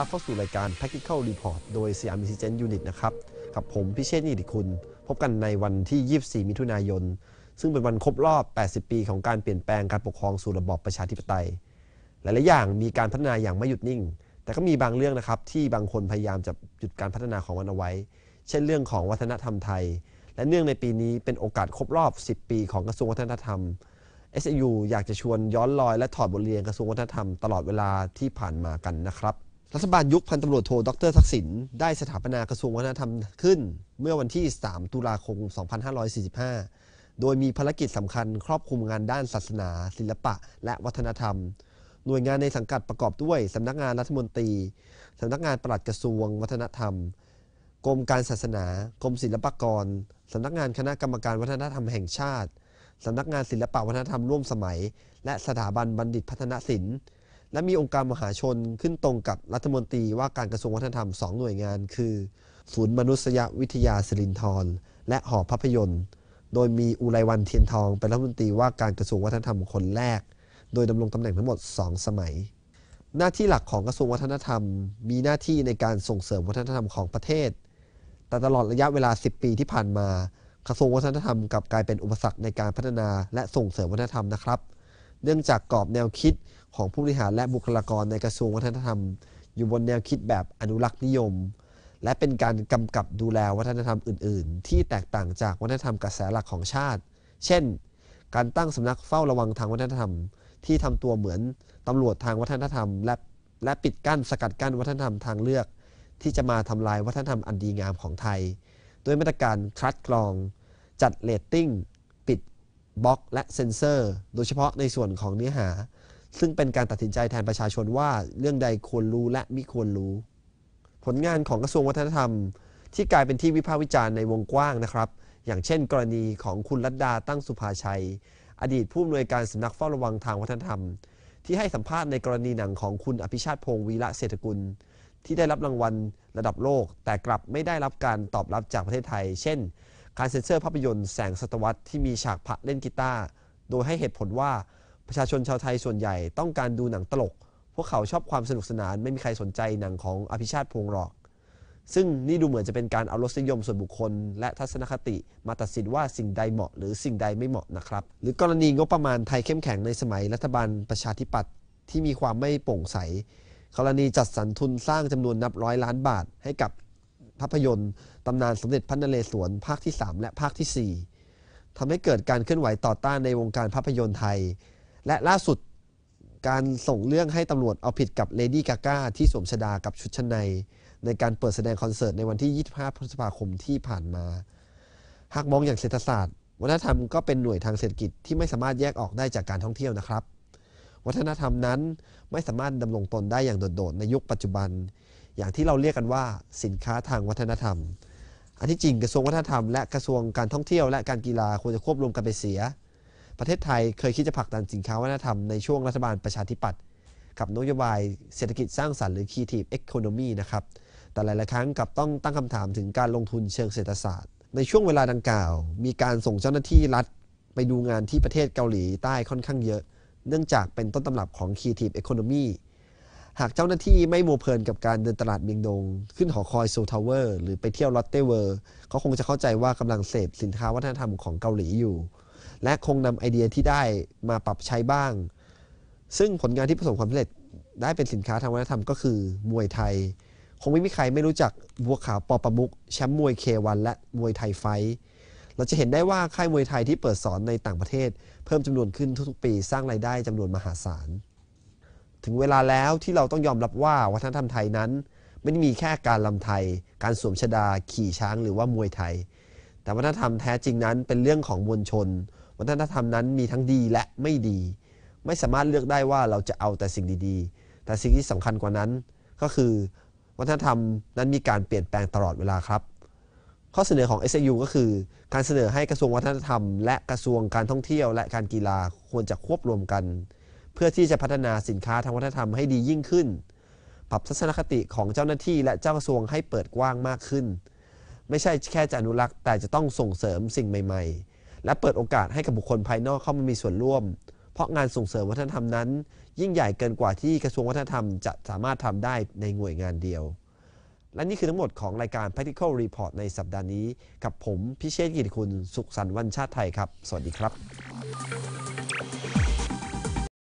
รับเข้าสู่รายการ Practical Report โดย Siam Intelligence Unit นะครับ กับผมพิเชษนิติคุณ พบกันในวันที่ 24 มิถุนายน ซึ่งเป็นวันครบรอบ 80 ปีของการเปลี่ยนแปลงการปกครองสู่ระบอบประชาธิปไตย หลายๆอย่างมีการพัฒนาอย่างไม่หยุดนิ่ง แต่ก็มีบางเรื่องนะครับที่บางคนพยายามจะหยุดการพัฒนาของมันเอาไว้ เช่นเรื่องของวัฒนธรรมไทย และเนื่องในปีนี้เป็นโอกาสครบรอบ 10 ปีของกระทรวงวัฒนธรรม SAU อยากจะชวนย้อนรอยและถอดบทเรียนกระทรวงวัฒนธรรมตลอดเวลาที่ผ่านมากันนะครับ รัฐบาลยุคพันตำรวจโทดรทักษิณได้สถาปนากระทรวงวัฒนธรรมขึ้น เมื่อวันที่ 3 ตุลาคม 2545 โดยมีภารกิจสำคัญครอบคลุมงานด้านศาสนา ศิลปะ และวัฒนธรรม หน่วยงานในสังกัดประกอบด้วยสำนักงานรัฐมนตรีสำนักงานปลัดกระทรวงวัฒนธรรม กรมการศาสนา กรมศิลปากรสำนักงานคณะกรรมการวัฒนธรรมแห่งชาติสำนักงานศิลปวัฒนธรรมร่วมสมัย และสถาบันบัณฑิตพัฒนศิลป์ และมีองค์การมหาชนขึ้นตรงกับรัฐมนตรีว่าการกระทรวงวัฒนธรรม 2 หน่วยงาน คือ ศูนย์มนุษยวิทยาสิรินธรและหอภาพยนตร์ โดยมีอุไรวันเทียนทองเป็นรัฐมนตรีว่าการกระทรวงวัฒนธรรมคนแรก โดยดำรงตำแหน่งทั้งหมด 2 สมัย หน้าที่หลักของกระทรวงวัฒนธรรม มีหน้าที่ในการส่งเสริมวัฒนธรรมของประเทศ แต่ตลอดระยะเวลา 10 ปีที่ผ่านมา กระทรวงวัฒนธรรมกลับกลายเป็นอุปสรรคในการพัฒนาและส่งเสริมวัฒนธรรมนะครับ เนื่องจากกรอบแนวคิด ของผู้บริหารและบุคลากรในกระทรวงวัฒนธรรม อยู่บนแนวคิดแบบอนุรักษ์นิยม และเป็นการกำกับดูแลวัฒนธรรมอื่น ๆ ที่แตกต่างจากวัฒนธรรมกระแสหลักของชาติ เช่น การตั้งสำนักเฝ้าระวังทางวัฒนธรรม ที่ทำตัวเหมือนตำรวจทางวัฒนธรรม และและปิดกั้นสกัดกั้นวัฒนธรรมทางเลือก ที่จะมาทำลายวัฒนธรรมอันดีงามของไทยด้วยมาตรการคัดกรอง จัดเรตติ้ง ปิดบล็อก และเซ็นเซอร์ โดยเฉพาะในส่วนของเนื้อหา ซึ่งเป็นการตัดสินใจแทนประชาชนว่าเรื่องใดควรรู้และไม่ควรรู้ ผลงานของกระทรวงวัฒนธรรม ที่กลายเป็นที่วิพากษ์วิจารณ์ในวงกว้างนะครับ อย่างเช่น กรณีของคุณรัตดดาตั้งสุภาชัย อดีตผู้อำนวยการสำนักเฝ้าระวังทางวัฒนธรรม ที่ให้สัมภาษณ์ในกรณีหนังของคุณอภิชาติพงศ์วีระเศรษฐกุล ที่ได้รับรางวัลระดับโลก แต่กลับไม่ได้รับการตอบรับจากประเทศไทย เช่น การเซ็นเซอร์ภาพยนตร์แสงศตวรรษที่มีฉากพระเล่นกีตาร์โดยให้เหตุผลว่า ประชาชนชาวไทยส่วนใหญ่ต้องการดูหนังตลก พวกเขาชอบความสนุกสนานไม่มีใครสนใจหนังของอภิชาติพงศ์หรอก ซึ่งนี่ดูเหมือนจะเป็นการเอารสนิยมส่วนบุคคล และทัศนคติมาตัดสินว่าสิ่งใดเหมาะ หรือสิ่งใดไม่เหมาะนะครับ หรือกรณีงบประมาณไทยเข้มแข็งในสมัยรัฐบาลประชาธิปัตย์ที่มีความไม่โปร่งใส กรณีจัดสรรทุนสร้างจำนวนนับร้อยล้านบาท ให้กับภาพยนตร์ตำนานสมเด็จพระนเรศวรภาคที่ 3 และภาคที่ 4ทำให้เกิดการเคลื่อนไหวต่อต้านในวงการภาพยนตร์ไทย และล่าสุดการส่งเรื่องให้ตำรวจเอาผิดกับเลดี้กาก้าที่สวมชดากับชุดชั้นใน ในการเปิดแสดงคอนเสิร์ตในวันที่ 25 พฤษภาคมที่ผ่านมา หากมองอย่างเศรษฐศาสตร์ วัฒนธรรมก็เป็นหน่วยทางเศรษฐกิจที่ไม่สามารถแยกออกได้จากการท่องเที่ยวนะครับ วัฒนธรรมนั้นไม่สามารถดำรงตนได้อย่างโดด ๆ ในยุคปัจจุบัน อย่างที่เราเรียกกันว่าสินค้าทางวัฒนธรรม อันที่จริงกระทรวงวัฒนธรรมและกระทรวงการท่องเที่ยวและการกีฬาควรจะควบรวมกันไปเสีย ประเทศไทยเคยคิดจะผลักดันสินค้าวัฒนธรรมในช่วงรัฐบาลประชาธิปัตย์กับนโยบายเศรษฐกิจสร้างสรรค์หรือ Creative Economy นะครับ แต่หลาย ๆ ครั้งกับต้องตั้งคำถามถึงการลงทุนเชิงเศรษฐศาสตร์ ในช่วงเวลาดังกล่าว มีการส่งเจ้าหน้าที่รัฐ ไปดูงานที่ประเทศเกาหลีใต้ค่อนข้างเยอะ เนื่องจากเป็นต้นตำรับของ Creative Economy หากเจ้าหน้าที่ไม่โมวเพลินกับการเดินตลาดเมียงดง ขึ้นหอคอยโซทาวเวอร์หรือไปเที่ยวลอตเต้เวิร์เขาคงจะเข้าใจว่ากำลังเสพสินค้าวัฒนธรรมของเกาหลีอยู่ และคงนำไอเดียที่ได้มาปรับใช้บ้าง ซึ่งผลงานที่ประสบความสำเร็จได้เป็นสินค้าทางวัฒนธรรมก็คือมวยไทย คงไม่มีใครไม่รู้จักบัวขาวปอประมุกแชมป์มวยเควันและมวยไทยไฟเราจะเห็นได้ว่าค่ายมวยไทยที่เปิดสอนในต่างประเทศ เพิ่มจำนวนขึ้นทุกๆ ปีสร้างรายได้จำนวนมหาศาล ถึงเวลาแล้วที่เราต้องยอมรับว่าวัฒนธรรมไทยนั้น ไม่ได้มีแค่การลำไทย การสวมชดา ขี่ช้างหรือว่ามวยไทย แต่วัฒนธรรมแท้จริงนั้นเป็นเรื่องของมวลชน วัฒนธรรมนั้นมีทั้งดีและไม่ดี ไม่สามารถเลือกได้ว่าเราจะเอาแต่สิ่งดีๆ แต่สิ่งที่สำคัญกว่านั้น ก็คือวัฒนธรรมนั้นมีการเปลี่ยนแปลงตลอดเวลาครับ ข้อเสนอของ SAU ก็คือ การเสนอให้กระทรวงวัฒนธรรม และกระทรวงการท่องเที่ยวและการกีฬาควรจะควบรวมกัน เพื่อที่จะพัฒนาสินค้าทางวัฒนธรรมให้ดียิ่งขึ้น ปรับทัศนคติของเจ้าหน้าที่และเจ้ากระทรวงให้เปิดกว้างมากขึ้น ไม่ใช่แค่จะอนุรักษ์แต่จะต้องส่งเสริมสิ่งใหม่ ๆ และเปิดโอกาสให้กับบุคคลภายนอกเข้ามามีส่วนร่วม เพราะงานส่งเสริมวัฒนธรรมนั้น ยิ่งใหญ่เกินกว่าที่กระทรวงวัฒนธรรมจะสามารถทำได้ในหน่วยงานเดียว และนี่คือทั้งหมดของรายการ Practical Report ในสัปดาห์นี้ กับผมพิเชษกิติคุณ สุขสันต์วันชาติไทยครับ สวัสดีครับ